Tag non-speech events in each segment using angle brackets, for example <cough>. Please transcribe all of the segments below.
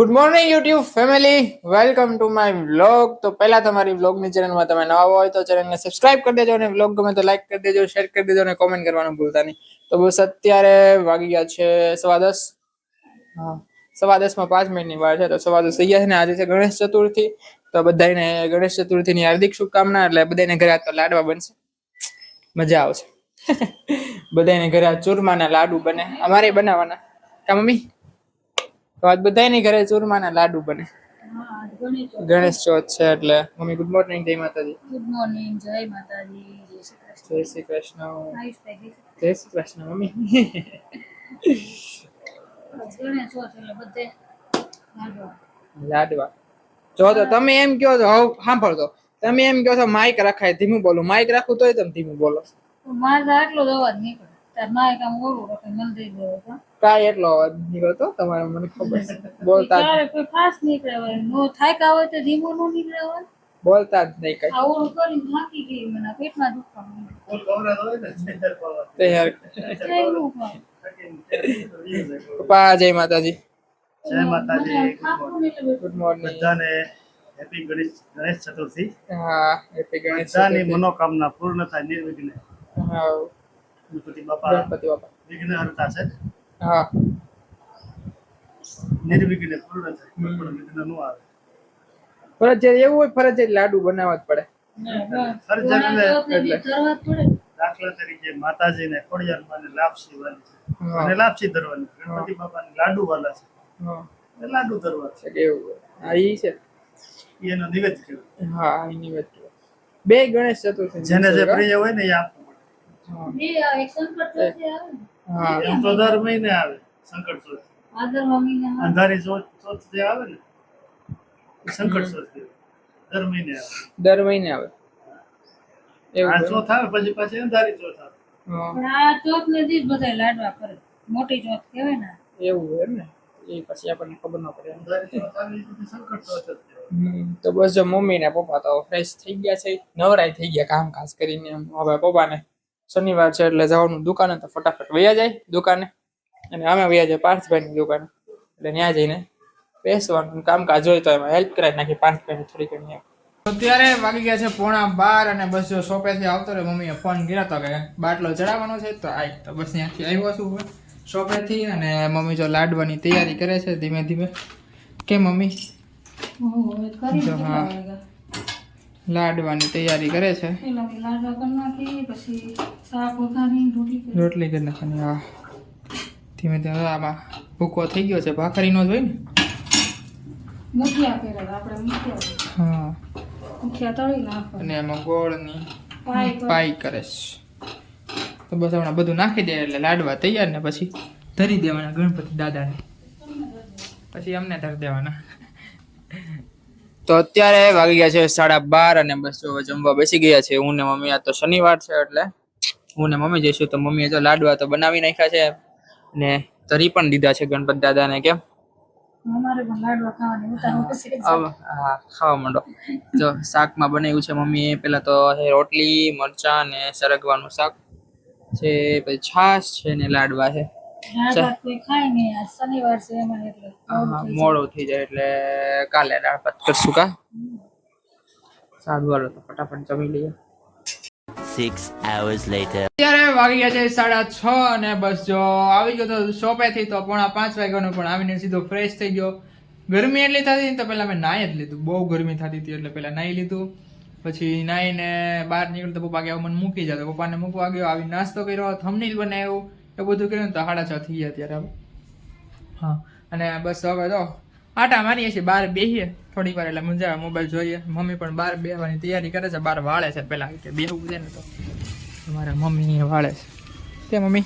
Good morning YouTube family welcome to my vlog તો પહેલા તમારી વ્લોગની ચેનલમાં તમે નવા હોય તો ચેનલને સબસ્ક્રાઇબ કરી દેજો અને વ્લોગ ગમે તો લાઈક કરી દેજો શેર કરી દેજો અને કોમેન્ટ કરવાનું ભૂલતા નહીં. તો બસ અત્યારે વાગી ગયા છે સવા દસ. હા, સવા દસમાં પાંચ મિનિટની વાર છે, તો સવા દસ થઈ ગયા છે ને આજે છે ગણેશ ચતુર્થી. તો બધાને ગણેશ ચતુર્થીની હાર્દિક શુભકામના, એટલે બધાને ઘરે તો લાડવા બનશે. મજા આવશે. <laughs> બધાને ઘરે ચૂરમાના લાડુ બને. અમારે બનાવવાના કા મમ્મી? તો આજ બધાની ઘરે ચૂરમાના લાડુ બને. ગણેશ ચોથ છે એટલે. મમ્મી ગુડ મોર્નિંગ જય માતાજી. ગુડ મોર્નિંગ જય માતાજી જય શ્રી કૃષ્ણ. જય શ્રી કૃષ્ણ. મમ્મી. ગણેશ ચોથ એટલે બધે લાડવા. જો તો તમે એમ કહો છો હવ સાંભળતો તમે એમ કહો છો માઇક રખાય ધીમું બોલું. માઇક રાખું તોય તમે ધીમું બોલો. મારે આટલો જ અવાજ નીકળે ઓળું મને દઈ એટલો અવાજ નીકળતો તમારે મને ખબર છે. <laughs> બોલતા કોઈ ખાસ નીકળે હોય નો થાક્યા હોય તો ધીમો નો નીકળે હોય. બોલતા જ નહીં કઈ. આ કરીને થાકી ગઈ મને પેટમાં દુખવા તે યાર પપ્પા જય માતાજી. જય માતાજી. ગુડ મોર્નિંગ બધાને હેપી ગણેશ ગણેશ ચતુર્થી હા હેપી ગણેશ બધાની ચતુર્થી. મનોકામના પૂર્ણ થાય નિર્વિઘ્ને. હા. ગણપતિ બાપા ગણપતિ બાપા. વિઘ્ન હરતા છે. હા. નિર્વિઘ્ને પૂર્ણ થાય કોઈ પણ વિઘ્ન ન આવે. ફરજિયાત એવું હોય ફરજિયાત લાડુ બનાવવા જ પડે. દાખલા તરીકે માતાજીને ખોડિયાર માને લાપસી વાલી છે. અને લાપસી ધરવાની ગણપતિ બાપાને લાડુ વાલા છે લાડુ ધરવા છે. એવું હોય. હા ઈ છે. એનો નિવેદ કહેવાય. હા નિવેદ. બે ગણેશ ચતુર્થી જેને જે પ્રિય હોય. ને એ આપવું હા. એમ તો દર મહિને આવે સંકટ ચોથ. અંધારી ચોથ ચોથ જે આવે ને સંકટ ચોથ. દર મહિને આવે. દર મહિને આવે. આ ચોથ આવે પછી પાછી અંધારી ચોથ આવે. પણ આ ચોથ ને બધા લાડવા કરે મોટી ચોથ કહેવાય ને. એવું હોય ને એ પછી આપણને ખબર ન પડે. તો બસ જો મમ્મી ને પપ્પા તો ફ્રેશ થઈ ગયા છે નવરાય થઈ ગયા કામકાજ કરીને એમ. હવે પપ્પાને શનિવાર છે એટલે જવાનું દુકાને તો ફટાફટ વયા જાય દુકાને. અને અમે વયા જાય પાર્થભાઈની દુકાને. એટલે ત્યાં જઈને બેસવાનું કામકાજ હોય તો એમાં હેલ્પ કરાવી નાખી પાર્થભાઈને થોડી ઘણી. અત્યારે વાગી ગયા છે પોણા બાર અને બસ જો શોપેથી આવતો રહે મમ્મીએ ફોન કર્યો હતો કે બાટલો ચડાવવાનો છે તો આય તો બસ ત્યાંથી આવ્યો છું શોપેથી અને મમ્મી જો લાડવાની તૈયારી કરે છે ધીમે ધીમે. કે મમ્મી? ઓહો, કરી જો હા. લાડવાની તૈયારી કરે છે. રોટલી કરી નાખવાની હા. ધીમે ધીમે આમાં ભૂકો થઈ ગયો છે ભાખરીનો જ હોય ને? હા. અને એમાં ગોળની પાઈ કરે છે. તો બસ હમણાં બધું નાખી દે એટલે લાડવા તૈયાર ને પછી ધરી દેવાના ગણપતિ દાદાને. પછી અમને ધરી દેવાના. તો અત્યારે વાગી ગયા છે સાડા બાર અને બસ જો જમવા બેસી ગયા છે. હું ને મમ્મી આ તો શનિવાર છે એટલે હું ને મમ્મી જઈશું. તો મમ્મીએ તો લાડવા તો બનાવી નાખ્યા છે ને તરી પણ દીધા છે ગણપતિ દાદાને કેમ? ખાવા માંડો. જો શાકમાં બનાવ્યું છે મમ્મીએ. પેલા તો રોટલી મરચાં ને સરગવાનું શાક છે પછી છાશ છે ને લાડવા છે. મોડું થઈ જાય. એટલે કાલે દાળ ભાત કરશું કા? સારું હાલો તો ફટાફટ જમી લઈએ. Six hours later. અત્યારે વાગી ગયા છે સાડા છ અને બસ જો આવી ગયો તો શોપેથી તો પોણા પાંચ વાગ્યાનો પણ આવીને સીધો ફ્રેશ થઈ ગયો. ગરમી એટલી થતી તો પહેલા મેં નાહી જ લીધું. બહુ ગરમી થતી હતી એટલે પહેલા નાહી લીધું. પછી નાહીને બહાર નીકળ્યું તો પપ્પા કે મને મૂકી જતો પપ્પાને મૂકવા ગયો આવી નાસ્તો કર્યો થમનીલ બનાવ્યું. એ બધું કર્યું ને તો સાડા છ થઈ ગયા ત્યારે હા. અને બસ હવે તો આટા મારીએ છીએ બહાર બેસીએ થોડી વાર એટલે મજા આવે મોબાઈલ જોઈએ. મમ્મી પણ બહાર બેસવાની તૈયારી કરે છે બહાર વાળે છે પહેલાં કે બેહવું છે ને તો. મારા મમ્મી વાળે છે. કે મમ્મી? <laughs>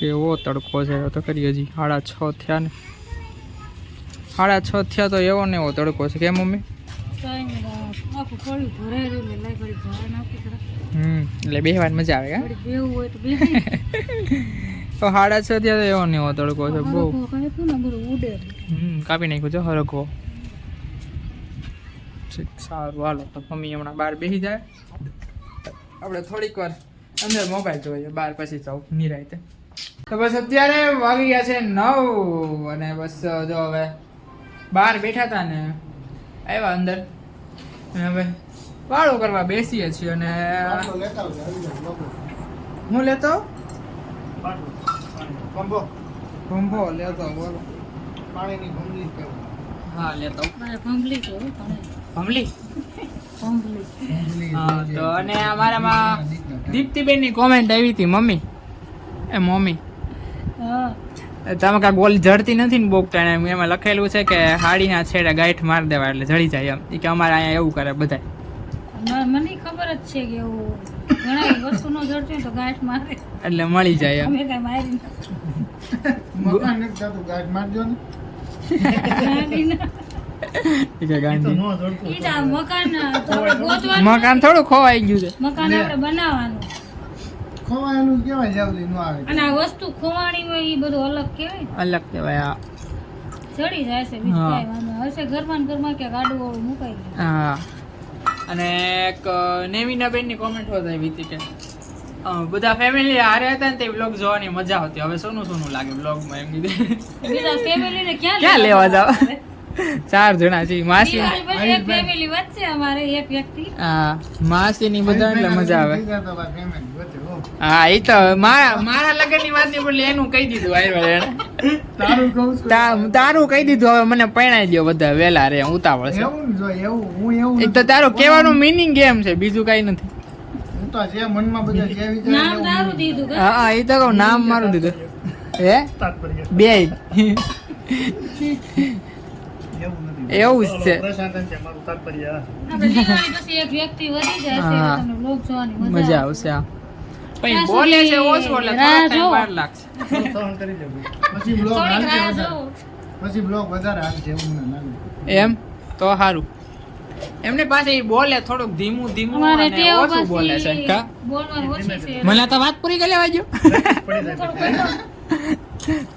કેવો તડકો છે તો કરીએ હજી. સાડા છ થયા ને. સાડા છ થયા તો એવો ને એવો તડકો છે. કે મમ્મી? એટલે મજા આવે તો <laughs> છ એવો તડકો છે બહુ. કાપી નાખ્યું છે સારું હાલો તો મમ્મી હમણાં બહાર બેસી જાય. આપણે થોડીક વાર અંદર મોબાઈલ જોઈએ બહાર પછી જાવ નિરાયતે. તો બસ અત્યારે વાગી ગયા છે નવ અને બસ જો હવે બહાર બેઠા હતા ને. આવ્યા અંદર. અને હવે વાળો કરવા બેસીએ છીએ અને હું લેતો? ભંભો લેતો બોલો લેતો. મારે ભંભલી હો. ભમલી ભંભલી હા તો અને અમારામાં દીપ્તિબેનની કોમેન્ટ આવી હતી મમ્મી. એ મમ્મી. હા. તમે કાંઈ ગોલ જડતી નથી ને બોક ટાણે? એમાં લખેલું છે કે હાડીના છેડે ગાંઠ માર દેવા એટલે જડી જાય એમ. કે અમારે અહીંયા એવું કરે બધા મને ખબર જ છે કે એવું ઘણા વસ્તુ નો જડતી તો ગાંઠ મારે. એટલે મળી જાય એમ. અમે કઈ મારી નથી. નો. મકાન થોડું ખોવાઈ ગયું છે. મકાન આપણે બનાવવાનું. ખવાયેલું કેવાય જાવલી નું આવે. અને આ વસ્તુ ખોવાણી હોય એ બધું અલગ કેવાય અલગ કેવાય આ ચડી જાય છે બીજું. વાંધો. હશે ઘરમાં ઘરમાં ક્યાંક ગાડું વાળું મુકાઈ ગયું હા. અને એક નેવીના બેનની કોમેન્ટ હોત આવી હતી કે બધા ફેમિલી હારે હતા ને તે બ્લોગ જોવાની મજા આવતી. હવે સોનું સોનું લાગે બ્લોગમાં એમ કીધું. બીજા ફેમિલી ને ક્યાં ક્યાં લેવા જાવ? ચાર જણા છે માસી એક ફેમિલી વચ્ચે અમારે એક વ્યક્તિ. હા માસી ની બધા એટલે મજા આવે. હા. એ તો મારા મારા લગનની વાત નહીં પડે એનું કહી દીધું આયરવા એને. તારું કહું તારું કહી દીધું હવે મને પરણાઈ દો બધા વેલા રે ઉતાવળ છે. એવું જો એવું હું એવું એ તો તારું કહેવાનું મીનિંગ એમ છે બીજું કઈ નથી. હું તો જે મનમાં બધા જે વિચાર નામ તારું દીધું હા હા, એ તો કહું નામ મારું દીધું. હે? બે. <laughs> એવું જ છે. મજા આવશે. આ પછી બોલે છે ઓછું એટલે વાર લાગશે. પછી બ્લોગ પછી બ્લોગ વધારે હાલશે એવું એમ? તો સારું એમને પાસે બોલે થોડુંક ધીમું ધીમું અને ઓછું બોલે છે. કા બોલવાનું ઓછી છે. મને તો વાત પૂરી કરી લેવા જો. પડી જાય થોડું કહી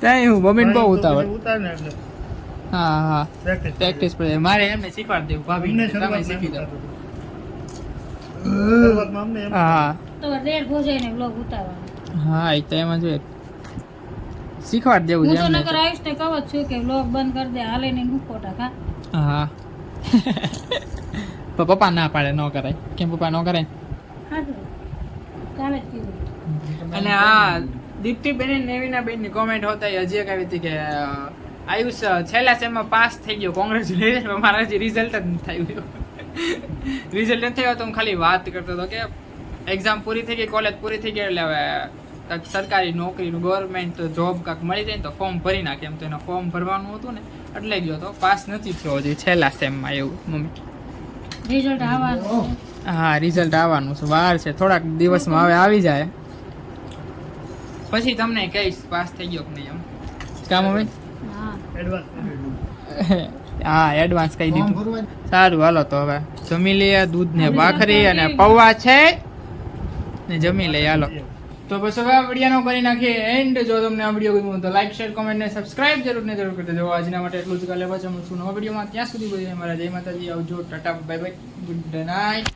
ત્યાં હું મમ્મીને બહુ ઉતાવળ. એટલે. હા હા. પ્રેક્ટિસ મારે એમને શીખવાડ દેવું ભાભી તમે શીખી દો એમ શરૂઆતમાં અમને એમ હા. તો દેર ભોજાઈને vlog ઉતારવાનો. હા એ તો એમાં જોઈએ શીખવાડ દેવું હું તો નકર આવીશ ને કહું છું કે vlog બંધ કરી દે હાલે નહીં હું ખોટા હા. પણ પપ્પા ના પાડે ન કરાય. કેમ પપ્પા ન કીધું. અને આ દીપ્તિબેન બેન નેવીના બેનની કોમેન્ટ હોતા એ હજી એક આવી હતી કે આયુષ છેલ્લા સેમમાં પાસ થઈ ગયો. કોંગ્રેચ્યુલેશન મારા હજી રિઝલ્ટ જ નથી થયું રિઝલ્ટ નથી થયો તો હું ખાલી વાત કરતો હતો કે એક્ઝામ પૂરી થઈ ગઈ કોલેજ પૂરી થઈ ગઈ એટલે હવે કાંઈક સરકારી નોકરીનું ગવર્મેન્ટ જોબ કાંઈક મળી જાય ને તો ફોર્મ ભરી નાખે. એમ તો એનું ફોર્મ ભરવાનું હતું ને એટલે ગયો તો પાસ નથી થયો હજી છેલ્લા સેમમાં એવું મમ્મી. રિઝલ્ટ આવવાનું હા રિઝલ્ટ આવવાનું છે. વાર છે. થોડાક દિવસમાં હવે આવી જાય. પછી તમને કહીશ પાસ થઈ ગયો કે નહીં એમ. કામ હવે હા એડવાન્સ કહી દીધું. સારું, હાલો તો હવે. જમી લઈએ દૂધ ને ભાખરી અને પૌવા છે. ને જમી લઈએ, હાલો. તો બસ હવે આ વિડીયોનો કરી નાખીએ એન્ડ જો તમને આ વીડિયો ગમ્યો તો લાઈક શેર કોમેન્ટ ને સબસ્ક્રાઇબ જરૂર ને જરૂર કરી દેજો આજના માટે એટલું જ. કાલે પાછા મળશું નવા વિડીયોમાં ત્યાં સુધી બધા મારા જય માતાજી. આવજો. Tata bye bye good night